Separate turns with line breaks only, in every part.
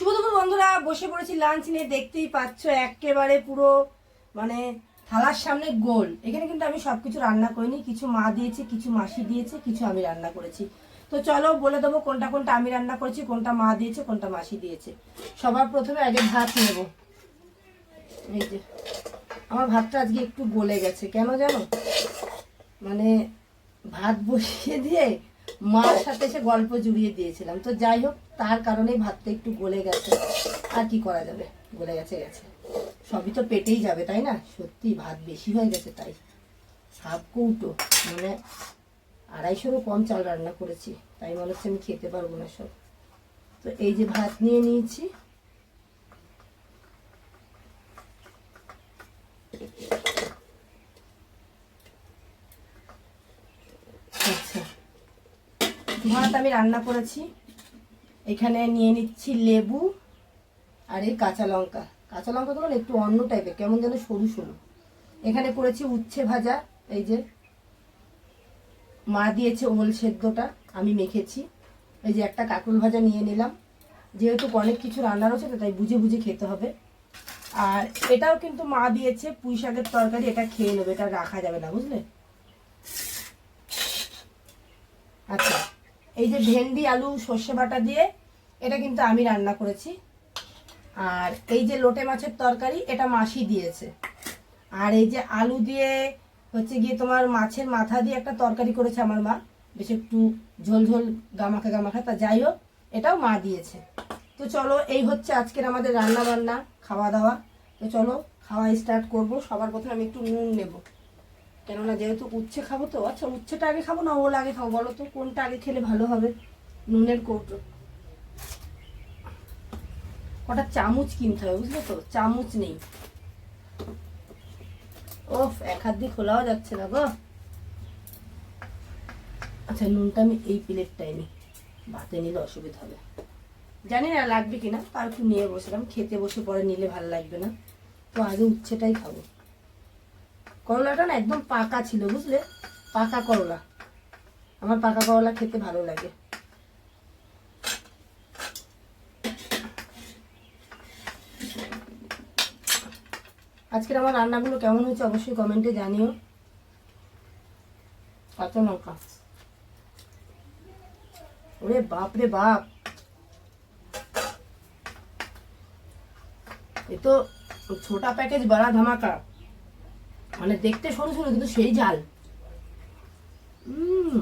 শুভ দুপুর বন্ধুরা, বসে পড়েছি লাঞ্চ নিয়ে, দেখতেই পাচ্ছ একেবারে পুরো মানে থালার সামনে গোল। এখানে কিন্তু আমি সবকিছু রান্না করিনি, কিছু মা দিয়েছে, কিছু মাসি দিয়েছে, কিছু আমি রান্না করেছি। তো চলো বলে দেবো কোনটা কোনটা আমি রান্না করেছি, কোনটা মা দিয়েছে, কোনটা মাসি দিয়েছে। সবার প্রথমে আগে ভাত নেব। এই যে, আমার ভাতটা আজকে একটু গলে গেছে, কেন জানো? মানে ভাত বসিয়ে দিয়ে মার সাথে সে গল্প জুড়িয়ে দিয়েছিলাম। তো যাই হোক, তার কারণেই ভাতটা একটু গলে গেছে। আর কি করা যাবে? গলে গেছে গেছে। সবই তো পেটেই যাবে, তাই না? সত্যি, ভাত বেশি হয়ে গেছে তাই। সাপ কৌটো মানে আড়াইশোরও কম চাল রান্না করেছি, তাই মনে হচ্ছে আমি খেতে পারব না সব। তো এই যে ভাত নিয়ে নিয়েছি আচ্ছা ভাত আমি রান্না করেছি। এখানে নিয়ে নিচ্ছি লেবু আর এই কাঁচা লঙ্কা। কাঁচা লঙ্কা তো মানে একটু অন্য টাইপের কেমন যেন সরু সরু। এখানে করেছি উচ্ছে ভাজা, এই যে মা দিয়েছে ওল সেদ্ধটা, আমি মেখেছি। এই যে একটা কাকুল ভাজা নিয়ে নিলাম। যেহেতু অনেক কিছু রান্না রয়েছে তো তাই বুঝে বুঝে খেতে হবে। আর এটাও কিন্তু মা দিয়েছে, পুঁই শাকের তরকারি, এটা খেয়ে নেবে, এটা রাখা যাবে না, বুঝলে? আচ্ছা। এই যে ভেন্ডি, আলু, সর্ষে বাটা দিয়ে এটা কিন্তু আমি রান্না করেছি। আর এই যে লোটে মাছের তরকারি, এটা মাসি দিয়েছে। আর এই যে আলু দিয়ে হচ্ছে গিয়ে তোমার মাছের মাথা দিয়ে একটা তরকারি করেছে আমার মা, বেশ একটু ঝোল ঝোল গামাখা গামাখা, তা যাই হোক, এটাও মা দিয়েছে। তো চলো, এই হচ্ছে আজকের আমাদের রান্না বান্না খাওয়া দাওয়া। তো চলো, খাওয়া স্টার্ট করব। সবার প্রথমে আমি একটু নুন নেব। কেননা যেহেতু উচ্ছে খাব তো আচ্ছা উচ্ছেটা আগে খাব না ওল আগে খাব বলো তো, কোনটা আগে খেলে ভালো হবে? নুনের কৌটো। কটা চামচ কিনতে হবে, বুঝলে তো? চামচ নেই। ওফ, এক হাত দিয়ে খোলাও যাচ্ছে না গো। আচ্ছা নুনটা আমি এই প্লেটটাই নিই। ভাতে নিলে অসুবিধা হবে। জানি না লাগবে কিনা তার একটু নিয়ে বসলাম। খেতে বসে পরে নিলে ভালো লাগবে না। তো আগে উচ্ছেটাই খাব। করলাটা না একদম পাকা ছিল, বুঝলে? পাকা করলা। আমার পাকা করলা খেতে ভালো লাগে। আজকের আমার রান্নাগুলো কেমন হয়েছে অবশ্যই কমেন্টে জানিও। কাঁচা লঙ্কা। ওরে বাপ রে বাপ। এ তো ছোটা প্যাকেজ বড়া ধামাকা। মানে দেখতে সরু সরু কিন্তু সেই উম।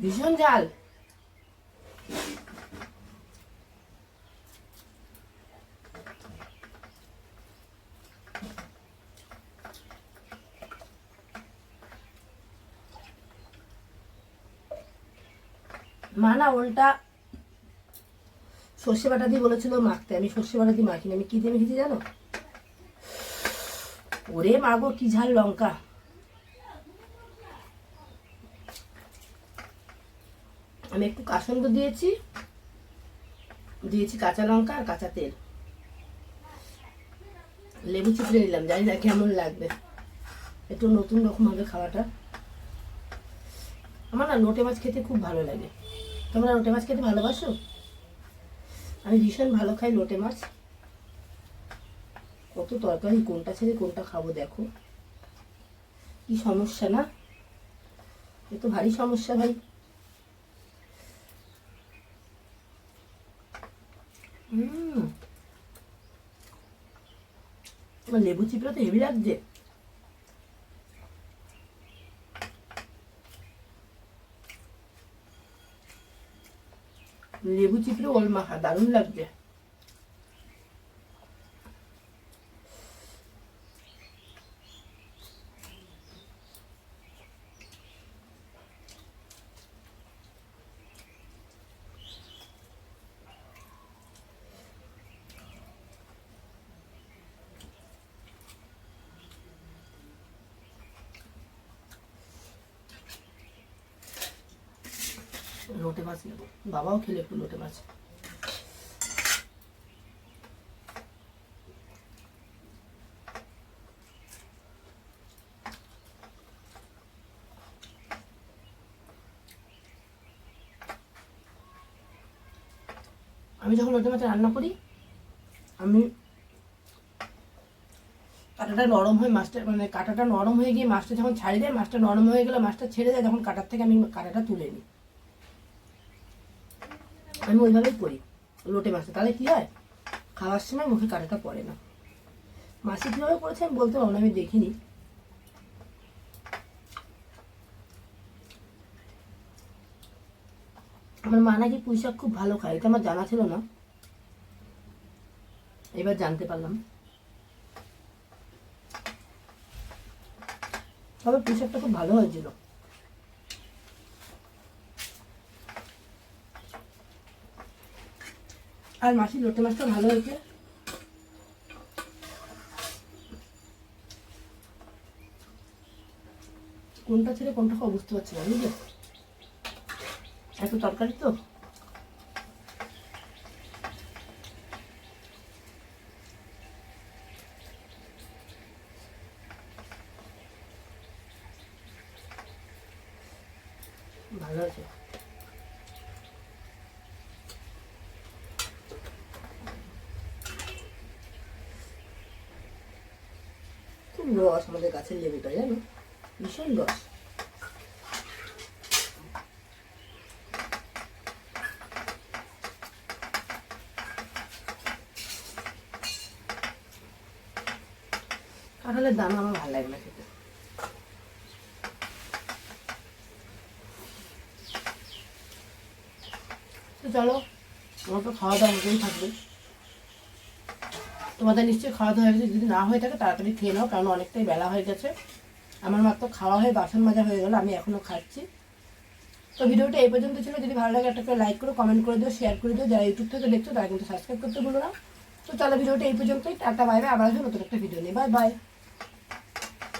ভীষণ ঝাল মা না ওলটা সর্ষে বাটা দিয়ে বলেছিল মাখতে। আমি সর্ষে বাটা দিয়ে মাখিনি। আমি কি দিয়ে মেখেছি জানো? ওরে মাগো কি ঝাল লঙ্কা। আমি একটু কাসন্দ দিয়েছি। দিয়েছি কাঁচা লঙ্কা আর কাঁচা তেল। লেবু চিপড়ে নিলাম, জানি না কেমন লাগবে। একটু নতুন রকম হবে খাওয়াটা। আমার না লোটে মাছ খেতে খুব ভালো লাগে। তোমরা লোটে মাছ খেতে ভালোবাসো? আমি ভীষণ ভালো খাই লোটে মাছ। কত তরকারি, কোনটা ছেড়ে কোনটা খাব দেখো। কি সমস্যা না? এ তো ভারী সমস্যা ভাই। হুম। লেবু চিপড়া তো হেভি লাগছে। লেবু চিপড়ে ওল মাখা দারুণ লাগছে। লোটে মাছ নেব বাবাও খেলে একটু লোটে মাছ আমি যখন লোটে মাছ রান্না করি, আমি কাঁটাটা নরম হয়ে মাছটা মানে কাঁটাটা নরম হয়ে গিয়ে মাছটা যখন ছাড়িয়ে দেয়, মাছটা নরম হয়ে গেলে মাছটা ছেড়ে দেয়, তখন কাঁটার থেকে আমি কাঁটাটা তুলে নিই। আমি ওইভাবেই করি। লোটে মাছটা তাহলে কি হয়? খাওয়ার সময় মুখে কাঁটাটা পড়ে না। মাসি কীভাবে করেছে আমি বলতে পারব না, আমি দেখিনি। আমার মা নাকি পুঁই শাক খুব ভালো খায়, এটা আমার জানা ছিল না। এবার জানতে পারলাম। তবে পুঁই শাকটা খুব ভালো হয়েছিল। আর মাসি লোটে মাছটা ভালো হয়েছে। কোনটা ছেড়ে কোনটা খাওয়া বুঝতে পারছি না, বুঝলে? এত তরকারি তো। ভালো আছে রস আমাদের গাছের লেবুটা, জানো? ভীষণ রস। কাঁঠালের দাম আমার ভালো লাগে না খেতে। তো চলো আমার তো খাওয়া দাওয়া মতোই থাকবে। তোমাদের নিশ্চয়ই খাওয়া দাওয়া হয়ে গেছে। যদি না হয়ে থাকে, তাড়াতাড়ি খেয়ে নাও, কারণ অনেকটাই বেলা হয়ে গেছে। আমার মাত্র খাওয়া হয়ে, বাসন মাজা হয়ে গেল, আমি এখনও খাচ্ছি। তো ভিডিওটা এই পর্যন্ত ছিল। যদি ভালো লাগে, একটা করে লাইক করো কমেন্ট করে দিও শেয়ার করে দিও। যারা ইউটিউব থেকে দেখছ, তারা কিন্তু সাবস্ক্রাইব করতে ভুলো না। তো চলো ভিডিওটা এই পর্যন্তই। টাটা বাইরে আবার আসবে নতুন একটা ভিডিও নিয়ে। Bye bye